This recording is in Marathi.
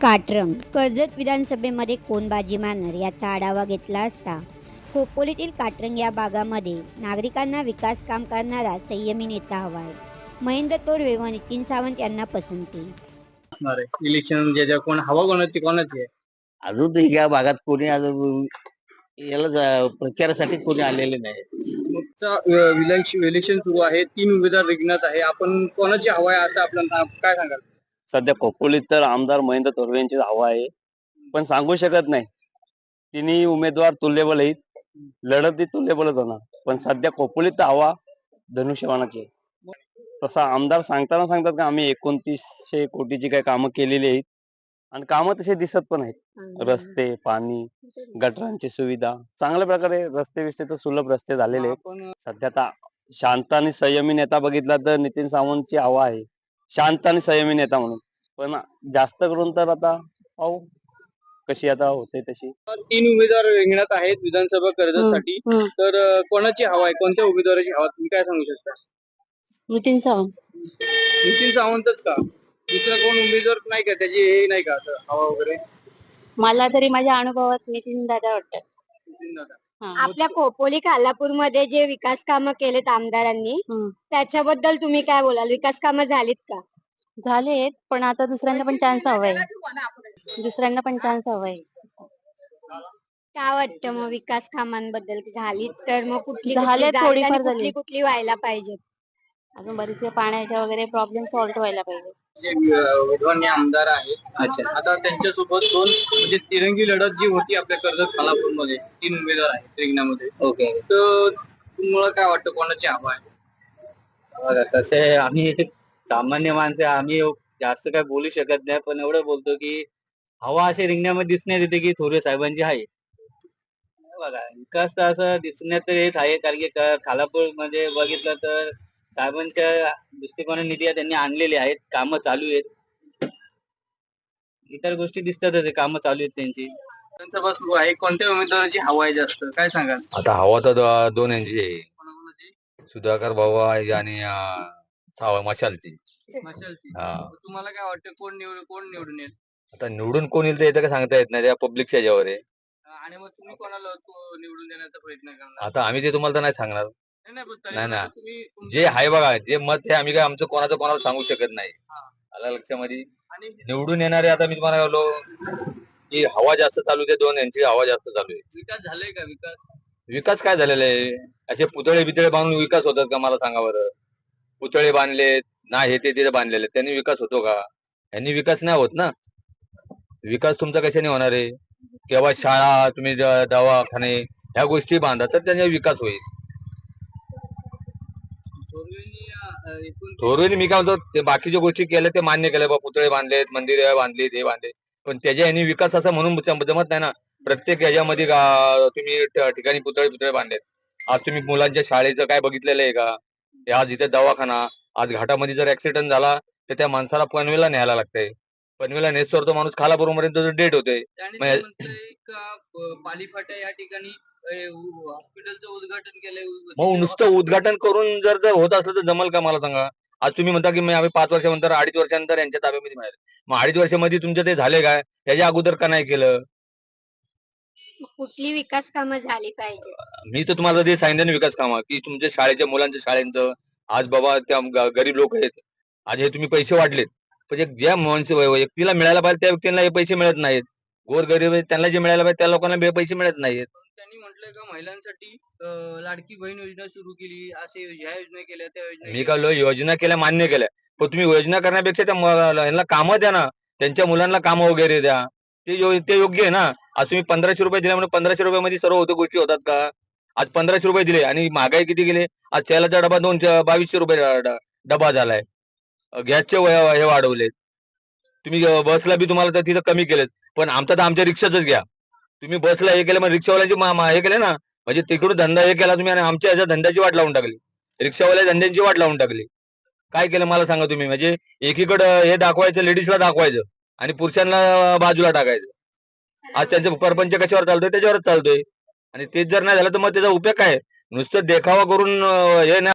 काटरंग. कर्जत विधानसभेमध्ये कोण बाजी मारणार याचा आढावा घेतला असता खोपोलीतील काटरंग या भागामध्ये नागरिकांना विकास काम करणारा संयमी नेता हवा आहे महेंद्र तोरवे व नितीन सावंत यांना पसंती. असणार आहे. इलेक्शन ज्याच्या कोण हवा कोणाची कोणाची आहे? अजून तर या भागात कोणी अजून याला जा- प्रचारासाठी कोणी आलेले नाही. इलेक्शन सुरू आहे. तीन उमेदवार रिंगणात आहे. आपण कोणाची हवा आहे असं आपल्याला काय सांगाल? सध्या खोपोलीत तर आमदार महेंद्र तोरवे यांची हवा आहे. पण सांगू शकत नाही. तिन्ही उमेदवार तुल्यबल आहेत. लढत तुल्यबलच होणार. पण सध्या खोपोलीत तर हवा धनुष्यबाणाची तसा आमदार सांगताना सांगतात का आम्ही एकोणतीसशे कोटीची काही कामं केलेली आहेत. आणि कामं तसे दिसत पण आहेत. रस्ते पाणी गटरांची सुविधा. चांगल्या प्रकारे रस्ते विस्ते तर सुलभ रस्ते झालेले आहेत. सध्या आता शांत आणि संयमी नेता बघितला तर नितीन सावंतची हवा आहे. शांत आणि संयमी नेता म्हणून. पण जास्त करून तर आता पाहू कशी आता होते तशी. तीन उमेदवार रिंगणात आहेत विधानसभा कर्जतसाठी. तर अं, कोणाची हवा आहे? कोणत्या उमेदवाराची हवा? तुम्ही काय सांगू शकता? नितीन सावंत. नितीन सावंतच का? दुसरा कोण उमेदवार नाही का? त्याची हे नाही का असं हवा वगैरे? मला तरी माझ्या अनुभवात नितीन दादा वाटतात. नितीन दादा. आपल्या खोपोली खालापूरमध्ये जे विकास कामं केलेत आमदारांनी. त्याच्याबद्दल तुम्ही काय बोलाल? विकास कामं झालीत का? झालेत पण आता दुसऱ्यांना पण चान्स हवाय. दुसऱ्यांना पण चान्स हवाय. काय वाटतं मग विकास कामांबद्दल झालीत तर मग कुठली कुठली झालीत थोडीफार आणि कुठली झाली. कुठली व्हायला पाहिजे अजून बरेचसे पाण्याच्या वगैरे प्रॉब्लेम सॉल्व्ह व्हायला पाहिजे जे विद्वान आमदार आहेत. अच्छा. आता त्यांच्यासोबत दोन म्हणजे तिरंगी लढत जी होती आपल्या कर्जत खालापूरमध्ये तीन उमेदवार आहेत रिंगणामध्ये. ओके. तर तुम्हाला काय वाटतं कोणाची हवा आहे? बघा तसे आम्ही सामान्य माणसे आम्ही जास्त काय बोलू शकत नाही पण एवढं बोलतो की हवा असे रिंगणामध्ये दिसण्यात येते की थोरे साहेबांची आहे. बघा विकास तर असं दिसण्यात तर येत आहे कारण क- खालापूरमध्ये बघितलं तर साहेबांच्या दृष्टिकोनाने निधी त्यांनी आणलेले आहेत कामं चालू आहेत. इतर गोष्टी दिसतातच कामं चालू आहेत त्यांची. सुरू आहे. कोणत्या उमेदवाराची हवा आहे जास्त? काय सांगाल? आता हवा तर दो- दोन यांची आहे? सुधाकर भाऊ आहे आणि मशालची. मशालची. हा. तुम्हाला काय वाटतं कोण निवड कोण निवडून येईल? आता निवडून कोण येईल ते याचं काय सांगता येत नाही. त्या पब्लिकच्या आहे. आणि मग तुम्ही कोणाला तो निवडून देण्याचा प्रयत्न करणार? आता आम्ही ते तुम्हाला तर नाही सांगणार. नाही, तुमचं- जे आहे बघा जे मत हे आम्ही काय आमचं कोणाचं कोणाला सांगू शकत नाही. आला लक्षामध्ये? निवडून येणारे आता मी तुम्हाला बोललो की हवा जास्त चालू आहे दोन यांची हवा जास्त चालू आहे. विकास झालाय का विकास? विकास काय झालेला आहे? असे पुतळे बितळे बांधून विकास होतात का मला सांगा बरं? पुतळे बांधलेत ना हे ते तिथे बांधलेले. त्यांनी विकास होतो का? यांनी विकास नाही होत ना? विकास तुमचा कशाने होणार आहे? केव्हा शाळा तुम्ही दवाखाने ह्या गोष्टी बांधा तर त्याने विकास होईल. थोरवेंनी, मी काय म्हणतो ते बाकीच्या गोष्टी केल्या ते मान्य केल्या बा पुतळे बांधलेत मंदिर बांधलीत हे बांधले. पण त्याच्या यांनी विकास असा म्हणून जम- जमत नाही ना. प्रत्येक याच्यामध्ये तुम्ही ठिकाणी पुतळे पुतळे बांधलेत. आज तुम्ही मुलांच्या शाळेचं काय बघितलेलं आहे का? आज इथे दवाखाना आज घाटामध्ये जर ऍक्सिडेंट झाला तर त्या माणसाला पनवेला न्यायला लागतंय. पनवेला नेसवर तो माणूस खालापूरपर्यंत डेट होते त्याने मग- ते म्हणतंय का प- पालीफाटा या ठिकाणी हॉस्पिटलचं उद्घाटन केलंय मग नुसतं उद्घाटन करून जर जर होत असलं तर जमल का मला सांगा? आज तुम्ही म्हणता की मी आम्ही पाच वर्षानंतर अडीच वर्षानंतर यांच्या ताब्यामध्ये मिळाले मग अडीच वर्षामध्ये तुमचं ते झाले काय त्याच्या अगोदर का नाही केलं? कुठली विकास कामं झाली पाहिजे? मी तर तुम्हाला ते सांगितलं ना विकास कामं की तुमच्या शाळेच्या मुलांच्या शाळेंचं आज बाबा त्या ग- गरीब लोक आहेत. आज हे तुम्ही पैसे वाढलेत. पण जे ज्या माणसं व्य- व्यक्तीला मिळायला पाहिजे त्या व्यक्तीला हे पैसे मिळत नाहीत. गोर गरीब आहेत त्यांना जे मिळायला पाहिजे त्या लोकांना बे- पैसे मिळत नाहीत त्यांनी म्हटलंय का महिलांसाठी अं, लाडकी बहीण योजना सुरू केली असे ह्या योजना केल्या त्या योजना मी काय लो- योजना केल्या मान्य केल्या. पण तुम्ही योजना करण्यापेक्षा त्या म- यांना कामं द्या ना. त्यांच्या मुलांना कामं वगैरे द्या. ते यो- ते योग्य आहे ना. आज तुम्ही पंधराशे रुपये दिले म्हणून पंधराशे रुपयामध्ये सर्व होते गोष्टी होतात का? आज पंधराशे रुपये दिले आणि महागाई किती गेले? आज तेलाचा डबा दोन बावीसशे रुपये ड- ड- डबा झालाय. गॅसचे हे वाढवलेत. तुम्ही अ, बसला बी तुम्हाला तर तिथं कमी केलेत. पण आमचा तर आमच्या रिक्षाच घ्या. तुम्ही बसला हे केलं मग रिक्षावाल्याची हे केलं ना म्हणजे तिकडून धंदा हे केला तुम्ही आणि आमच्या ह्याच्या धंद्याची वाट लावून टाकली. रिक्षावाल्या धंद्यांची वाट लावून टाकली. काय केलं मला सांगा तुम्ही म्हणजे एकीकडं हे दाखवायचं लेडीजला दाखवायचं आणि पुरुषांना बाजूला टाकायचं. आज त्यांचं परपंच कशावर चालतोय त्याच्यावरच चालतोय. आणि तेच जर नाही झालं तर मग त्याचा उपयोग काय? नुसतं देखावा करून हे ना